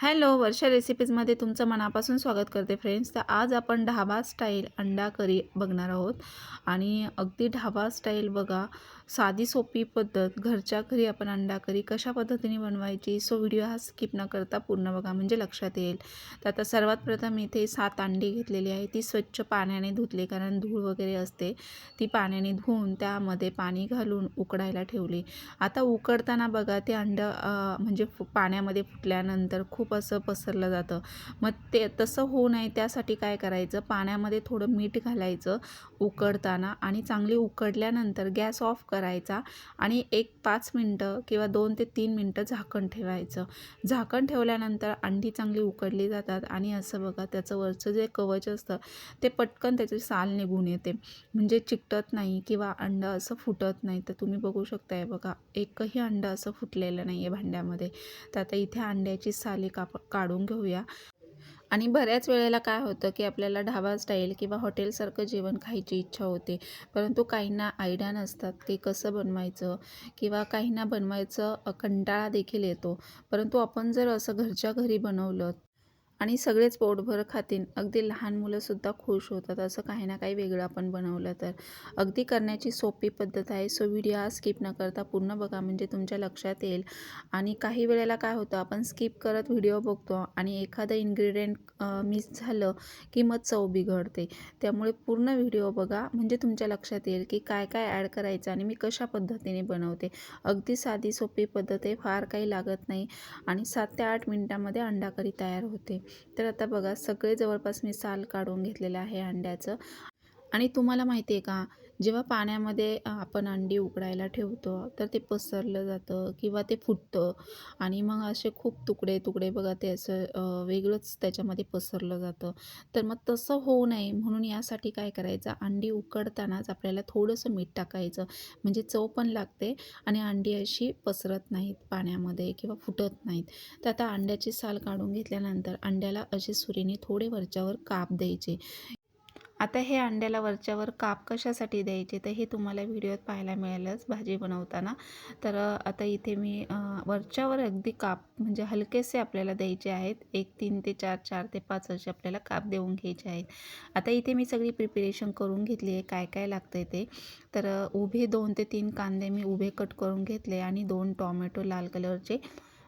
Hello वर्षा रेसिपीजमध्ये तुमचं मनापासून स्वागत करते फ्रेंड्स तर आज आपण ढाबा स्टाईल अंडा करी बघणार आहोत. आणि अगदी ढाबा स्टाईल बघा साधी सोपी पद्धत घरच्या घरी आपण अंडा करी कशा पद्धतीने बनवायची सो व्हिडिओ हा स्किप न करता पूर्ण बघा म्हणजे लक्षात येईल. तर आता सर्वात प्रथम इथे सात अंडी घेतलेली आहे. ती स्वच्छ पाण्याने धुतली कारण धूळ वगैरे असते ती पाण्याने धुवून त्यामध्ये पाणी घालून उकडायला ठेवली. आता उकडताना बघा ते अंडं म्हणजे फु- पाण्यामध्ये फुटल्यानंतर खूप असं पसरलं जातं. मग ते तसं होऊ नये त्यासाठी काय करायचं? पाण्यामध्ये थोडं मीठ घालायचं उकडताना आणि चांगली उकडल्यानंतर गॅस ऑफ करायचा आणि एक पाच मिनटं किंवा दोन ते तीन मिनटं झाकण ठेवायचं. झाकण ठेवल्यानंतर अंडी चांगली उकडली जातात आणि असं बघा त्याचं वरचं जे कवच असतं ते पटकन त्याची साल निघून येते. म्हणजे चिकटत नाही किंवा अंडं असं फुटत नाही. तर तुम्ही बघू शकताय बघा एकही अंडं असं फुटलेलं नाही आहे भांड्यामध्ये. तर आता इथे अंड्याची साली काप काढून घेऊया. आणि बऱ्याच वेळेला काय होतं की आपल्याला ढाबा स्टाईल किंवा हॉटेलसारखं जेवण खायची इच्छा होते. परंतु काहींना आयडिया नसतात ते कसं बनवायचं किंवा काहींना बनवायचं कंटाळा देखील येतो. परंतु आपण जर असं घरच्या घरी बनवलं आणि सगळेच पोटभर खातील. अगदी लहान मुलंसुद्धा खुश होतात. असं काही ना काही वेगळं आपण बनवलं तर. अगदी करण्याची सोपी पद्धत आहे. सो व्हिडिओ हा स्किप न करता पूर्ण बघा. म्हणजे तुमच्या लक्षात येईल. आणि काही वेळेला काय होतं आपण स्किप करत व्हिडिओ बघतो आणि एखादं इन्ग्रेडियंट मिस झालं की मग चव बिघडते. त्यामुळे पूर्ण व्हिडिओ बघा. म्हणजे तुमच्या लक्षात येईल की काय काय ॲड करायचं आणि मी कशा पद्धतीने बनवते. अगदी साधी सोपी पद्धत आहे. फार काही लागत नाही. आणि सात ते आठ मिनटामध्ये अंडा करी तयार होते. तर आता बघा सगळे जवळपास मी साल काढून घेतलेलं आहे अंड्याचं. आणि तुम्हाला माहिती आहे का जेव्हा पाण्यामध्ये आपण अंडी उकडायला ठेवतो तर ते पसरलं जातं किंवा ते फुटतं. आणि मग असे खूप तुकडे तुकडे बघा ते असं वेगळंच त्याच्यामध्ये पसरलं जातं. तर मग तसं होऊ नये म्हणून यासाठी काय करायचं? अंडी उकडतानाच आपल्याला थोडंसं मीठ टाकायचं. म्हणजे चव पण लागते आणि अंडी अशी पसरत नाहीत पाण्यामध्ये किंवा फुटत नाहीत. तर आता अंड्याची साल काढून घेतल्यानंतर अंड्याला असे सुरीने थोडे वरच्यावर काप द्यायचे. आता हे अंड्याला वरच्यावर काप कशासाठी द्यायचे? तर हे तुम्हाला व्हिडिओत पाहायला मिळेलच भाजी बनवताना. तर आता इथे मी वरच्यावर अगदी काप म्हणजे हलकेसे आपल्याला द्यायचे आहेत. एक तीन ते चार चार ते पाच असे आपल्याला काप देऊन घ्यायचे आहेत. आता इथे मी सगळी प्रिपरेशन करून घेतली आहे. काय काय लागतं आहे ते? तर उभे दोन ते तीन कांदे मी उभे कट करून घेतले आणि दोन टॉमॅटो लाल कलरचे.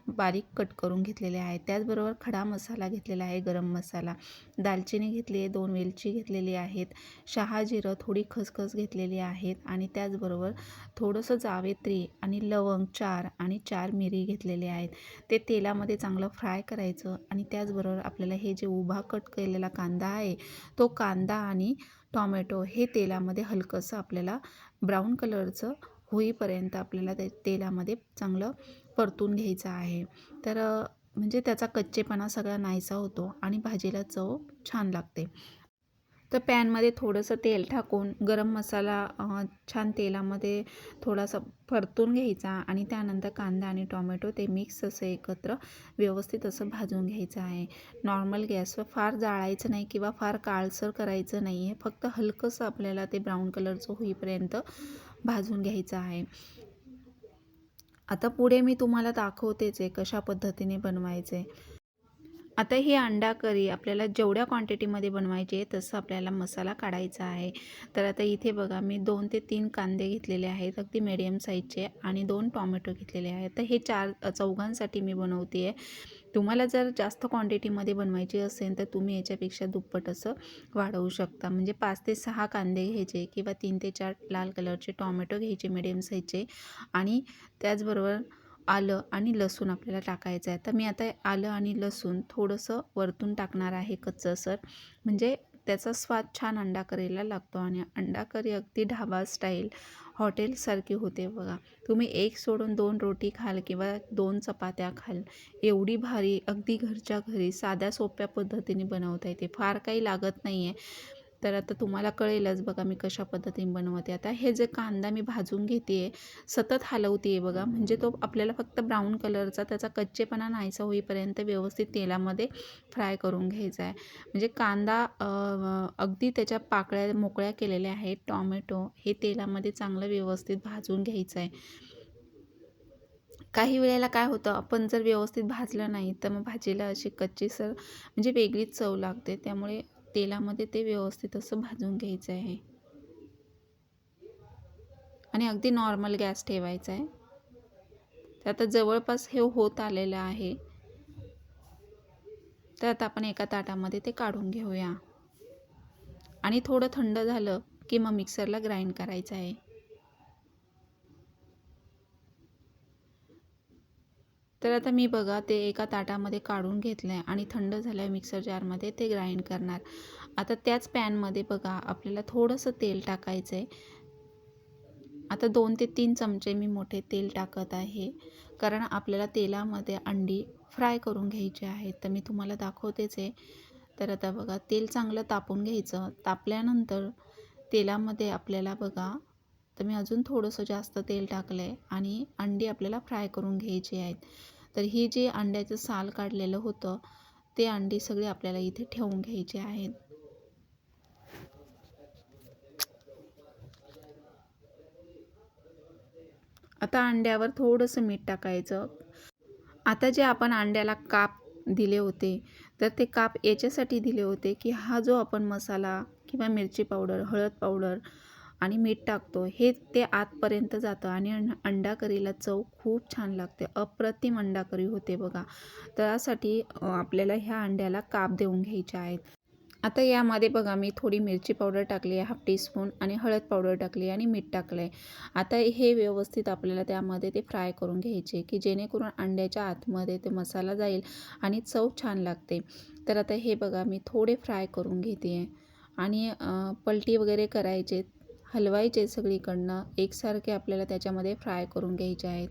बारीक कट करून घेतलेले आहे. त्याचबरोबर खडा मसाला घेतलेला आहे गरम मसाला. दालचिनी घेतली आहे दोन वेलची घेतलेली आहेत. शहाजिरं थोडी खसखस घेतलेली आहेत. आणि त्याचबरोबर थोडंसं जावेत्री आणि लवंग चार आणि चार मिरी घेतलेले आहेत. ते तेलामध्ये चांगलं फ्राय करायचं आणि त्याचबरोबर आपल्याला हे जे उभा कट केलेला कांदा आहे तो कांदा आणि टॉमॅटो हे तेलामध्ये हलकंसं आपल्याला ब्राऊन कलरचं होईपर्यंत आपल्याला ते तेलामध्ये चांगलं परतून घ्यायचं आहे. तर म्हणजे त्याचा कच्चेपणा सगळा नाहीसा होतो आणि भाजीला चव छान लागते. तर पॅनमध्ये थोडंसं तेल टाकून गरम मसाला छान तेलामध्ये थोडासा परतून घ्यायचा आणि त्यानंतर कांदा आणि टोमॅटो ते मिक्स असं एकत्र व्यवस्थित असं भाजून घ्यायचं आहे. नॉर्मल गॅसवर फार जाळायचं नाही किंवा फार काळसर करायचं नाही. आहे फक्त हलकंसं आपल्याला ते ब्राऊन कलरचं होईपर्यंत भाजून घ्यायचं आहे. आता पुढे मी तुम्हाला दाखवतेच आहे कशा पद्धतीने बनवायचे. आता ही अंडा करी आपल्याला जेवढ्या क्वांटिटीमध्ये बनवायची आहे तसं आपल्याला मसाला काढायचा आहे. तर आता इथे बघा मी दोन ते तीन कांदे घेतलेले आहेत अगदी मिडियम साईजचे आणि दोन टॉमॅटो घेतलेले आहेत. तर हे चार चौघांसाठी मी बनवते आहे तुम्हाला जर जास्त क्वांटिटीमध्ये बनवायची असेल तर तुम्ही याच्यापेक्षा दुप्पट असं वाढवू शकता. म्हणजे पाच ते सहा कांदे घ्यायचे किंवा तीन ते चार लाल कलरचे टॉमॅटो घ्यायचे मिडियम साईजचे आणि त्याचबरोबर आलं आणि लसूण आपल्याला टाकायचं आहे. तर मी आता आलं आणि लसूण थोडंसं वरतून टाकणार आहे कच्चंसर म्हणजे त्याचा स्वाद छान अंडा करीला लागतो आणि अंडा करी अगदी ढाबा स्टाईल हॉटेलसारखी होते बघा. तुम्ही एक सोडून दोन रोटी खाल किंवा दोन चपात्या खाल. एवढी भारी अगदी घरच्या घरी साध्या सोप्या पद्धतीने बनवता येते. फार काही लागत नाही आहे तर आता तुम्हाला कळेलच बघा मी कशा पद्धतीने बनवते. आता हे जे कांदा मी भाजून घेते आहे सतत हलवते आहे बघा. म्हणजे तो आपल्याला फक्त ब्राऊन कलरचा त्याचा कच्चेपणा नाहीसा होईपर्यंत व्यवस्थित तेलामध्ये फ्राय करून घ्यायचा आहे. म्हणजे कांदा अगदी त्याच्या पाकळ्या मोकळ्या केलेल्या आहेत टॉमॅटो हे तेलामध्ये चांगलं व्यवस्थित भाजून घ्यायचं आहे. काही वेळेला काय होतं आपण जर व्यवस्थित भाजलं नाही तर मग भाजीला अशी कच्ची सर म्हणजे वेगळीच चव लागते. त्यामुळे तेलामध्ये ते व्यवस्थित असं भाजून घ्यायचं आहे. आणि अगदी नॉर्मल गॅस ठेवायचा आहे. तर आता जवळपास हे होत आलेलं आहे. तर आता आपण एका ताटामध्ये ते काढून घेऊया. आणि थोडं थंड झालं की मग मिक्सरला ग्राइंड करायचं आहे. तर आता मी बघा ते एका ताटामध्ये काढून घेतलं आहे आणि थंड झालं आहे मिक्सर जारमध्ये ते ग्राइंड करणार. आता त्याच पॅनमध्ये बघा आपल्याला थोडंसं तेल टाकायचं आहे आता दोन ते तीन चमचे मी मोठे तेल टाकत आहे. कारण आपल्याला तेलामध्ये अंडी फ्राय करून घ्यायची आहेत तर मी तुम्हाला दाखवतेच आहे. तर आता बघा तेल चांगलं तापून घ्यायचं. तापल्यानंतर तेलामध्ये आपल्याला बघा तर मी अजून थोडंसं जास्त तेल टाकलं आहे आणि अंडी आपल्याला फ्राय करून घ्यायची आहेत. तर ही जे अंड्याचं साल काढलेलं होतं ते अंडी सगळे आपल्याला इथे ठेवून घ्यायचे आहेत. आता अंड्यावर थोडंसं मीठ टाकायचं. आता जे आपण अंड्याला काप दिले होते तर ते काप याच्यासाठी दिले होते की हा जो आपण मसाला किंवा मिरची पावडर हळद पावडर आणि मीठ टाकतो. हे ते आतपर्यंत जातं आणि अंडा करीला चव खूप छान लागते. अप्रतिम अंडा करी होते बघा. त्यासाठी आपल्याला ह्या अंड्याला काप देऊन घ्यायचे आहेत. आता यामध्ये बघा मी थोडी मिरची पावडर टाकली आहे हाफ टीस्पून आणि हळद पावडर टाकली आणि मीठ टाकलं आहे आता हे व्यवस्थित आपल्याला त्यामध्ये ते फ्राय करून घ्यायचे की जेणेकरून अंड्याच्या आतमध्ये ते मसाला जाईल आणि चव छान लागते. तर आता हे बघा मी थोडे फ्राय करून घेते आहे. आणि पलटी वगैरे करायचे हलवायचे सगळीकडनं एकसारखे आपल्याला त्याच्यामध्ये फ्राय करून घ्यायचे आहेत.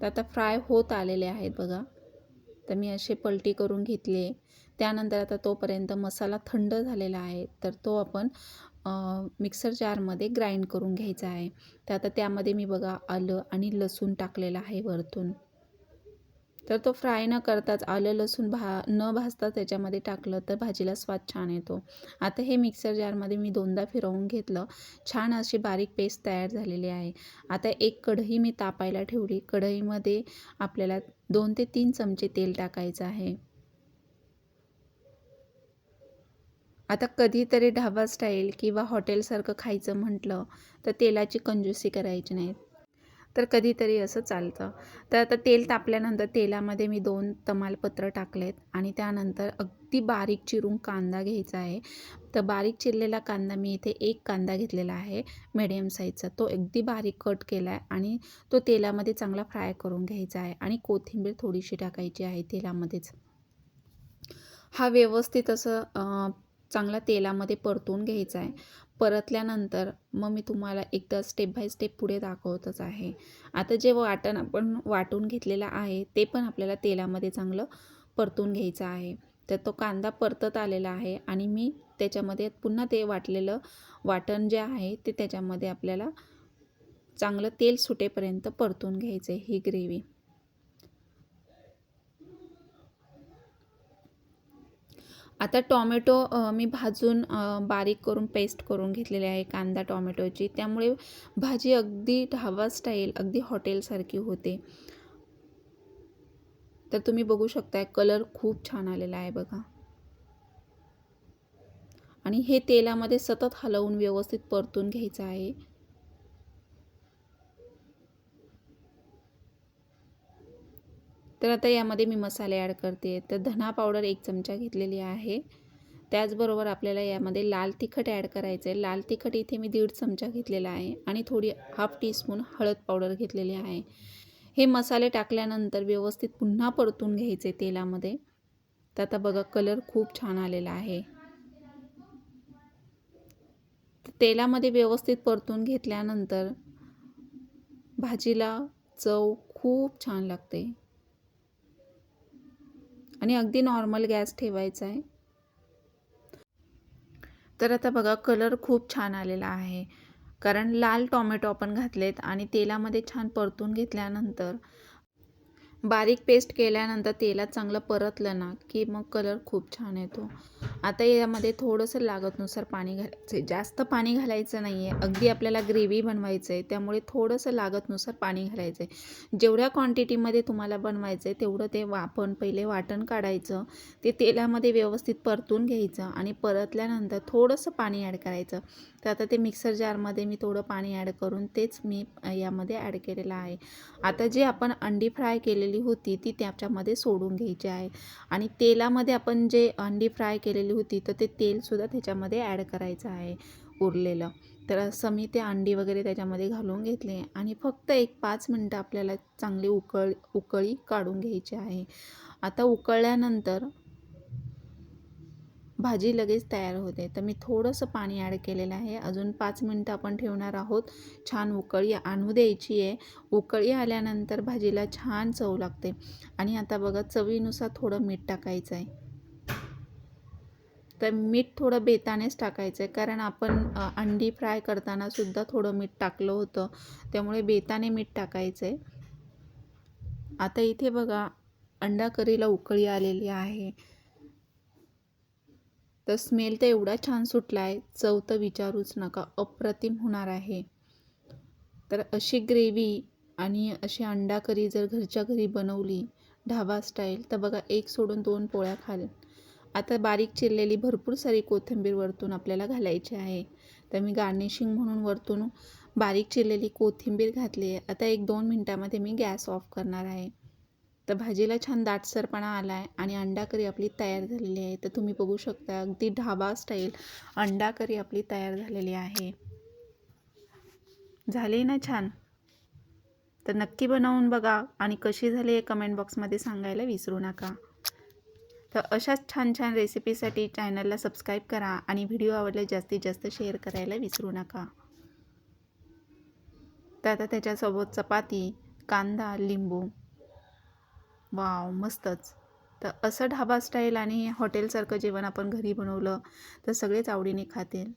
तर आता फ्राय होत आलेले आहेत बघा. तर मी असे पलटी करून घेतले. त्यानंतर आता तोपर्यंत मसाला थंड झालेला आहे. तर तो आपण मिक्सर जारमध्ये ग्राइंड करून घ्यायचा आहे. तर आता त्यामध्ये मी बघा आलं आणि लसूण टाकलेलं आहे वरतून. तर तो फ्राय न करताच आलं लसूण भा न भाजता त्याच्यामध्ये टाकलं तर भाजीला स्वाद छान येतो. आता हे मिक्सर जारमध्ये मी दोनदा फिरवून घेतलं. छान अशी बारीक पेस्ट तयार झालेली आहे. आता एक कढई मी तापायला ठेवली. कढईमध्ये आपल्याला दोन ते तीन चमचे तेल टाकायचं आहे. आता कधीतरी ढाबा स्टाईल किंवा हॉटेलसारखं खायचं म्हटलं तर तेलाची कंजूसी करायची नाही तर कधीतरी असं चालतं. तर आता तेल तापल्यानंतर तेलामध्ये मी दोन तमालपत्र टाकलेत आणि त्यानंतर अगदी बारीक चिरून कांदा घ्यायचा आहे. तर बारीक चिरलेला कांदा मी इथे एक कांदा घेतलेला आहे मिडियम साईजचा तो अगदी बारीक कट केला आहे आणि तो तेलामध्ये चांगला फ्राय करून घ्यायचा आहे आणि कोथिंबीर थोडीशी टाकायची आहे तेलामध्येच. हा व्यवस्थित असं चांगला तेलामध्ये परतून घ्यायचा आहे. परतल्यानंतर मग मी तुम्हाला एकदा स्टेप बाय स्टेप पुढे दाखवतच आहे. आता जे वाटण आपण वाटून घेतलेलं आहे ते पण आपल्याला तेलामध्ये चांगलं परतून घ्यायचं आहे. तर तो कांदा परतत आलेला आहे आणि मी त्याच्यामध्ये पुन्हा ते वाटलेलं वाटण जे आहे ते त्याच्यामध्ये आपल्याला चांगलं तेल सुटेपर्यंत परतून घ्यायचं आहे ही ग्रेव्ही आता टॉमॅटो मी भाजून बारीक करून पेस्ट करून घेतलेली आहे कांदा टॉमॅटोची. त्यामुळे भाजी अगदी ढाबा स्टाईल अगदी हॉटेलसारखी होते. तर तुम्ही बघू शकताय कलर खूप छान आलेला आहे बघा. आणि हे तेलामध्ये सतत हलवून व्यवस्थित परतून घ्यायचं आहे. तर आता यामध्ये मी मसाले ॲड करते. तर धना पावडर एक चमचा घेतलेली आहे. त्याचबरोबर आपल्याला यामध्ये लाल तिखट ॲड करायचं आहे. लाल तिखट इथे मी दीड चमचा घेतलेला आहे आणि थोडी हाफ टीस्पून हळद पावडर घेतलेली आहे. हे मसाले टाकल्यानंतर व्यवस्थित पुन्हा परतून घ्यायचे तेलामध्ये. तर आता बघा कलर खूप छान आलेला आहे. तेलामध्ये व्यवस्थित परतून घेतल्यानंतर भाजीला चव खूप छान लागते. आणि अगदी नॉर्मल गॅस ठेवायचा आहे. तर आता बघा कलर खूप छान आलेला आहे. कारण लाल टॉमॅटो आपण घातलेत आणि तेलामध्ये छान परतून घेतल्यानंतर बारीक पेस्ट केल्यानंतर तेलात चांगलं परतलं ना की मग कलर खूप छान येतो. आता यामध्ये थोडंसं लागतनुसार पाणी घालायचं आहे जास्त पाणी घालायचं नाही आहे अगदी आपल्याला ग्रेव्ही बनवायचं आहे त्यामुळे थोडंसं लागतनुसार पाणी घालायचं आहे जेवढ्या क्वांटिटीमध्ये तुम्हाला बनवायचं आहे तेवढं ते आपण पहिले वाटण काढायचं ते तेलामध्ये व्यवस्थित परतून घ्यायचं आणि परतल्यानंतर थोडंसं पाणी ॲड करायचं. तर आता ते मिक्सर जारमध्ये मी थोडं पाणी ॲड करून तेच मी यामध्ये ॲड केलेलं आहे. आता जी आपण अंडी फ्राय केलेली होती ती त्याच्यामध्ये सोडून घ्यायची आहे. आणि तेलामध्ये आपण जे अंडी फ्राय केलेली होती तर ते तेलसुद्धा त्याच्यामध्ये ॲड करायचं आहे उरलेलं. तर असं मी ते अंडी वगैरे त्याच्यामध्ये घालून घेतले. आणि फक्त एक पाच मिनटं आपल्याला चांगली उकळ उकळी काढून घ्यायची आहे. आता उकळल्यानंतर भाजी लगेच तयार होते. तर मी थोडंसं पाणी ॲड केलेलं आहे. अजून पाच मिनटं आपण ठेवणार आहोत. छान उकळी आणू द्यायची आहे. उकळी आल्यानंतर भाजीला छान चव लागते. आणि आता बघा चवीनुसार थोडं मीठ टाकायचं आहे. तर मीठ थोडं बेतानेच टाकायचं आहे. कारण आपण अंडी फ्राय करताना सुद्धा थोडं मीठ टाकलं होतं. त्यामुळे बेताने मीठ टाकायचं आहे. आता इथे बघा अंडा करीला उकळी आलेली आहे. तर स्मेल तर एवढा छान सुटला आहे चव तर विचारूच नका अप्रतिम होणार आहे. तर अशी ग्रेव्ही आणि अशी अंडा करी जर घरच्या घरी बनवली ढाबा स्टाईल तर बघा एक सोडून दोन पोळ्या खाल. आता बारीक चिरलेली भरपूर सारी कोथिंबीर वरतून आपल्याला घालायची आहे. तर मी गार्निशिंग म्हणून वरतून बारीक चिरलेली कोथिंबीर घातली आहे. आता एक दोन मिनटामध्ये मी गॅस ऑफ करणार आहे. तर भाजीला छान दाटसरपणा आला आहे आणि अंडा करी आपली तयार झालेली आहे. तर तुम्ही बघू शकता अगदी ढाबा स्टाईल अंडा करी आपली तयार झालेली आहे. झाली ना छान? तर नक्की बनवून बघा आणि कशी झाली हे कमेंट बॉक्समध्ये सांगायला विसरू नका. तर अशाच छान छान रेसिपीसाठी चॅनलला सबस्क्राईब करा आणि व्हिडिओ आवडल्यास जास्तीत जास्त शेअर करायला विसरू नका. तर आता त्याच्यासोबत चपाती कांदा लिंबू. वाव मस्तच. तर असं ढाबा स्टाईल आणि हॉटेलसारखं जेवण आपण घरी बनवलं तर सगळेच आवडीने खातील.